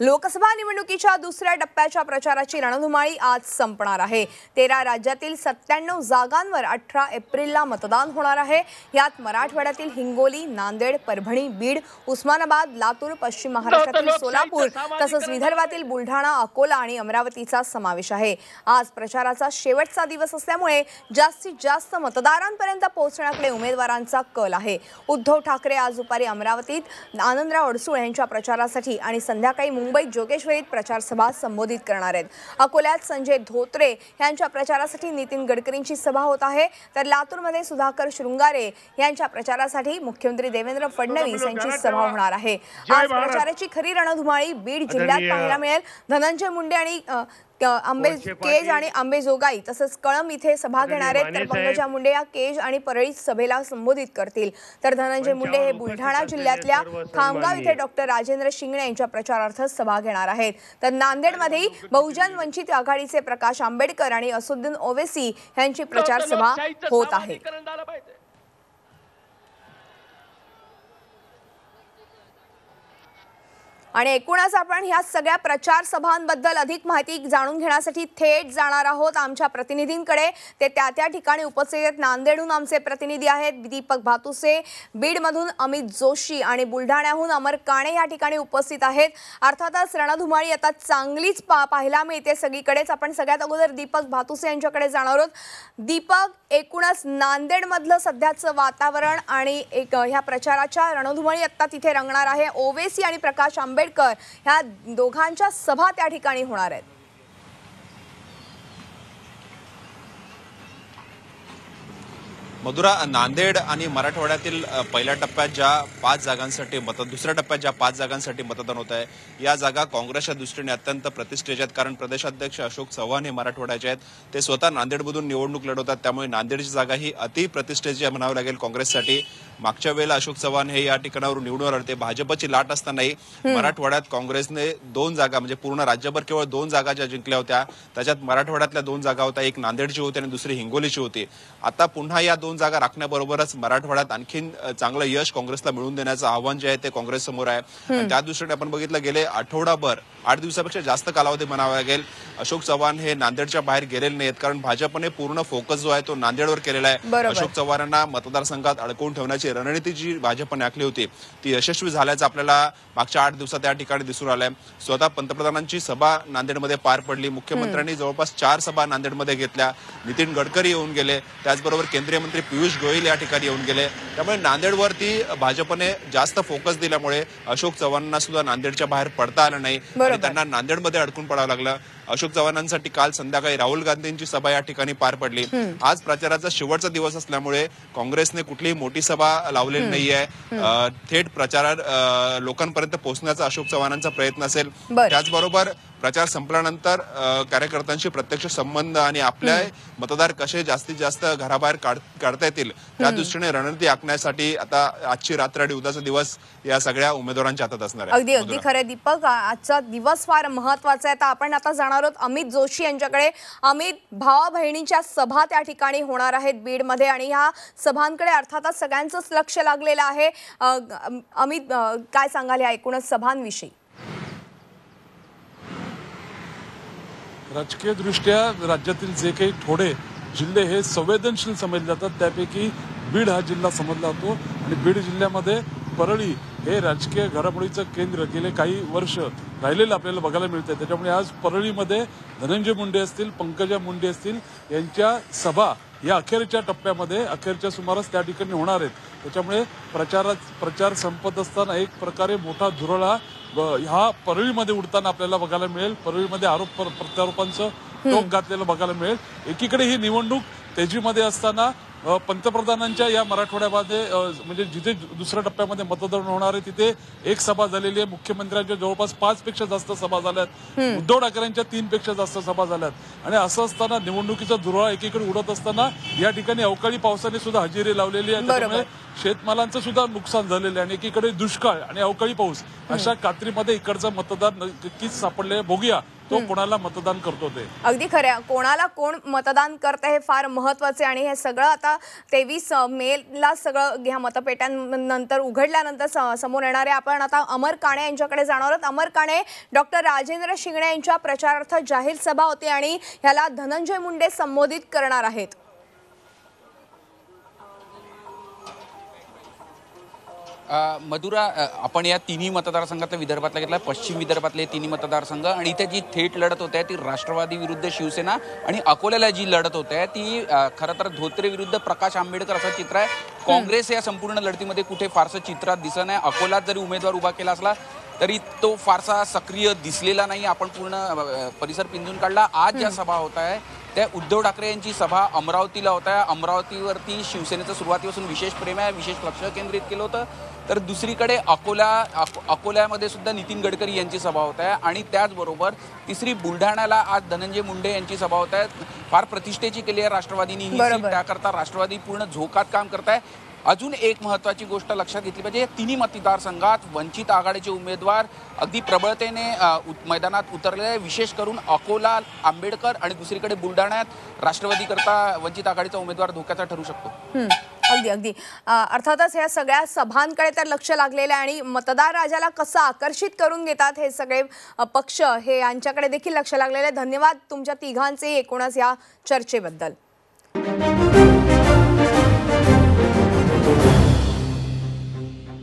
लोकसभा निवडणुकीच्या दुसऱ्या टप्प्याच्या प्रचाराची रणधुमाळी आज संपणार आहे. तेरा राज्यातील सत्त्याण्णव जागांवर अठरा एप्रिलला मतदान होणार आहे. यात मराठवाड्यातील हिंगोली नांदेड परभणी बीड उस्मानाबाद लातूर पश्चिम महाराष्ट्रातील सोलापूर तसंच विदर्भातील बुलढाणा अकोला आणि अमरावतीचा समावेश आहे. आज प्रचाराचा शेवटचा दिवस असल्यामुळे जास्तीत जास्त मतदारांपर्यंत पोहोचण्याकडे उमेदवारांचा कल आहे. उद्धव ठाकरे आज दुपारी अमरावतीत आनंदराव अडसूळ यांच्या प्रचारासाठी आणि संध्याकाळी मुंबईत जोगेश्वरीत प्रचार सभा संबोधित करणार आहेत. अकोल्यात संजय धोत्रे यांच्या प्रचारासाठी नितीन गडकरींची सभा होत आहे. तर लातूरमध्ये सुधाकर शृंगारे यांच्या प्रचारासाठी मुख्यमंत्री देवेंद्र फडणवीस यांची सभा होणार आहे. आज प्रचाराची खरी रणधुमाळी बीड जिल्ह्यात पाहायला मिळेल. धनंजय मुंडे आणि आंबे केज आणि आंबेजोगाई तसंच कळंब इथे सभा घेणार आहेत तर पंकजा मुंडे या केज आणि परळी सभेला संबोधित करतील. तर धनंजय मुंडे हे बुलढाणा जिल्ह्यातल्या खामगाव इथे डॉक्टर राजेंद्र शिंगणे यांच्या प्रचारार्थ सभा घेणार आहेत. तर नांदेडमध्ये बहुजन वंचित आघाडीचे प्रकाश आंबेडकर आणि असुद्दीन ओवेसी यांची प्रचार सभा होत आहे. आणि एकूणच आपण ह्या सगळ्या प्रचार सभांबद्दल अधिक माहिती जाणून घेण्यासाठी थेट जाणार आहोत आमच्या प्रतिनिधींकडे. ते त्या त्या ठिकाणी उपस्थित आहेत. नांदेडहून आमचे प्रतिनिधी आहेत. दीपक भातुसे बीडमधून अमित जोशी आणि बुलढाण्याहून अमर काणे या ठिकाणी उपस्थित आहेत. अर्थातच रणधुमाळी आता चांगलीच पा पाहायला मिळते. सगळीकडेच आपण सगळ्यात अगोदर दीपक भातुसे यांच्याकडे जाणार आहोत. दीपक एकूणच नांदेडमधलं सध्याचं वातावरण आणि एक ह्या प्रचाराच्या रणधुमाळी आत्ता तिथे रंगणार आहे. ओवेसी आणि प्रकाश आंबेडकर ह्या दोघांच्या सभा त्या ठिकाणी होणार आहेत. मधुरा नांदेड आणि मराठवाड्यातील पहिल्या टप्प्यात ज्या पाच जागांसाठी मत दुसऱ्या टप्प्यात ज्या पाच जागांसाठी मतदान होत आहे या जागा काँग्रेसच्या दृष्टीने अत्यंत प्रतिष्ठेच्या आहेत. कारण प्रदेशाध्यक्ष अशोक चव्हाण हे मराठवाड्याचे आहेत. ते स्वतः नांदेडमधून निवडणूक लढवतात. त्यामुळे नांदेडची जागा ही अति प्रतिष्ठेची म्हणावी लागेल काँग्रेससाठी. मागच्या वेळेला अशोक चव्हाण हे या ठिकाणावरून निवडून आले भाजपची लाट असतानाही मराठवाड्यात काँग्रेसने दोन जागा म्हणजे पूर्ण राज्यभर केवळ दोन जागा ज्या जिंकल्या होत्या त्याच्यात मराठवाड्यातल्या दोन जागा होत्या. एक नांदेडची होती आणि दुसरी हिंगोलीची होती. आता पुन्हा या दोन जागा राखण्याबरोबरच मराठवाड्यात आणखीन चांगलं यश काँग्रेसला मिळवून देण्याचं आव्हान जे आहे ते काँग्रेस समोर आहे. त्या दृष्टीने आपण बघितलं गेले आठवडाभर आठ दिवसापेक्षा जास्त कालावधी म्हणावा लागेल. अशोक चव्हाण हे नांदेडच्या बाहेर गेलेले नाहीत कारण भाजपने पूर्ण फोकस जो आहे तो नांदेडवर केलेला आहे. अशोक चव्हाणांना मतदारसंघात अडकवून ठेवण्याची रणनीती जी भाजपने आखली होती ती यशस्वी झाल्याचं आपल्याला मागच्या आठ दिवसात या ठिकाणी दिसून आलंय. स्वतः पंतप्रधानांची सभा नांदेडमध्ये पार पडली. मुख्यमंत्र्यांनी जवळपास चार सभा नांदेडमध्ये घेतल्या. नितीन गडकरी येऊन गेले. त्याचबरोबर केंद्रीय मंत्री पियुष गोयल या ठिकाणी येऊन गेले. त्यामुळे नांदेडवरती भाजपने जास्त फोकस दिल्यामुळे अशोक चव्हाणांना सुद्धा नांदेडच्या बाहेर पडता आलं नाही. आणि. त्यांना नांदेडमध्ये अडकून पडावं लागलं. अशोक चव्हाणांसाठी काल संध्याकाळी राहुल गांधींची सभा या ठिकाणी पार पडली. आज प्रचाराचा शेवटचा दिवस असल्यामुळे काँग्रेसने कुठलीही मोठी सभा लावलेली नाहीये. अं, थेट प्रचारात लोकांपर्यंत पोहोचण्याचा अशोक चव्हाणांचा प्रयत्न असेल. बरं. त्याचबरोबर प्रचार संपल्यानंतर कार्यकर्त्यांशी प्रत्यक्ष संबंध आणि आपल्या मतदार कसे जास्तीत जास्त घराबाहेर काढ- काढता येतील त्या दृष्टीने रणनीती आखण्यासाठी आता आजची रात्र आणि उद्याचा दिवस या सगळ्या उमेदवारांच्या हातात असणार आहे. अगदी अगदी खरं दीपक. आजचा दिवस फार महत्त्वाचा आहे. तर आपण आता जाणार आहोत अमित जोशी यांच्याकडे. अमित भावा बहिणीच्या सभा त्या ठिकाणी होणार आहेत बीडमध्ये आणि ह्या सभांकडे अर्थातच सगळ्यांचंच लक्ष लागलेलं आहे. अमित काय सांगाल या एकूणच सभांविषयी? राजकीयदृष्ट्या राज्यातील जे काही थोडे जिल्हे हे संवेदनशील समजले जातात त्यापैकी बीड हा जिल्हा समजला जातो. आणि बीड जिल्ह्यामध्ये परळी हे राजकीय घडामोडीचं केंद्र गेले काही वर्ष राहिलेलं आपल्याला बघायला मिळतंय. त्याच्यामुळे आज परळीमध्ये धनंजय मुंडे असतील पंकजा मुंडे असतील यांच्या सभा या अखेरच्या टप्प्यामध्ये अखेरच्या सुमारास त्या ठिकाणी होणार आहेत. त्याच्यामुळे प्रचारात प्रचार संपत असताना एक प्रकारे मोठा धुरळा ह्या परळीमध्ये उडताना आपल्याला बघायला मिळेल. परळीमध्ये आरोप प्र- प्रत्यारोपांचं टोक घातलेलं बघायला मिळेल. एकीकडे ही निवडणूक तेजीमध्ये असताना पंतप्रधानांच्या या मराठवाड्यामध्ये म्हणजे जिथे दुसऱ्या टप्प्यामध्ये मतदान होणार आहे तिथे एक सभा झालेली आहे. मुख्यमंत्र्यांच्या जवळपास पाच पेक्षा जास्त सभा झाल्यात. उद्धव ठाकरेंच्या तीन पेक्षा जास्त सभा झाल्यात. आणि असं असताना निवडणुकीचा धुरळा एकीकडे उडत असताना या ठिकाणी अवकाळी पावसाने सुद्धा हजेरी लावलेली आहे. त्याच्यामुळे शेतमालांचं सुद्धा नुकसान झालेलं आहे आणि एकीकडे दुष्काळ आणि अवकाळी पाऊस अशा कात्रीमध्ये इकडचं मतदार नक्कीच सापडले बघूया तो कोणाला मतदान करतो ते. अगदी खरं आहे. कोणाला कोण मतदान करतं हे फार महत्त्वाचे आणि हे सगळं आता आता तेवीस मेला सगळं ह्या मतपेट्यांनंतर उघडल्यानंतर स- समोर येणारे आपण आता अमर काणे यांच्याकडे जाणार आहोत. अमर काणे डॉक्टर राजेंद्र शिंगणे यांच्या प्रचारार्थ जाहीर सभा होती आणि ह्याला धनंजय मुंडे संबोधित करणार आहेत. मधुरा आपण या तिन्ही मतदारसंघातल्या विदर्भातला घेतला पश्चिम विदर्भातले तिन्ही मतदारसंघ आणि इथे जी थेट लढत होते ती राष्ट्रवादी विरुद्ध शिवसेना आणि अकोल्याला जी लढत होते ती अ, खरं तर धोत्रे विरुद्ध प्रकाश आंबेडकर असं चित्र आहे. काँग्रेस या संपूर्ण लढतीमध्ये कुठे फारसं चित्रात दिसत नाही. अकोल्यात जरी उमेदवार उभा केला असला तरी तो फारसा सक्रिय दिसलेला नाही. आपण पूर्ण परिसर पिंजून काढला. आज ज्या सभा होत आहे. त्या उद्धव ठाकरे यांची सभा अमरावतीला होत. अमरावतीवरती शिवसेनेचं सुरुवातीपासून विशेष प्रेम आहे विशेष लक्ष केंद्रित केलं होतं. तर दुसरीकडे अकोला अको- अकोल्यामध्ये सुद्धा नितीन गडकरी यांची सभा होत आहे. आणि त्याचबरोबर तिसरी बुलढाण्याला आज धनंजय मुंडे यांची सभा होत आहे. फार प्रतिष्ठेची केली आहे राष्ट्रवादीनी ही त्याकरता राष्ट्रवादी पूर्ण झोकात काम करत आहे. अजून एक महत्वाची गोष्ट लक्षात घेतली पाहिजे. या तिन्ही मतदारसंघात वंचित आघाडीचे उमेदवार अगदी प्रबळतेने मैदानात उतरलेले आहे विशेष करून अकोला आंबेडकर आणि दुसरीकडे बुलढाण्यात राष्ट्रवादी करता वंचित आघाडीचा उमेदवार धोक्याचा ठरू शकतो. अगदी अगदी. अर्थातच ह्या सगळ्या सभांकडे तर लक्ष लागलेलं आहे आणि मतदार राजाला कसं आकर्षित करून घेतात हे सगळे पक्ष हे यांच्याकडे देखील लक्ष लागलेलं आहे. धन्यवाद तुमच्या तिघांचे एकूणच या चर्चेबद्दल.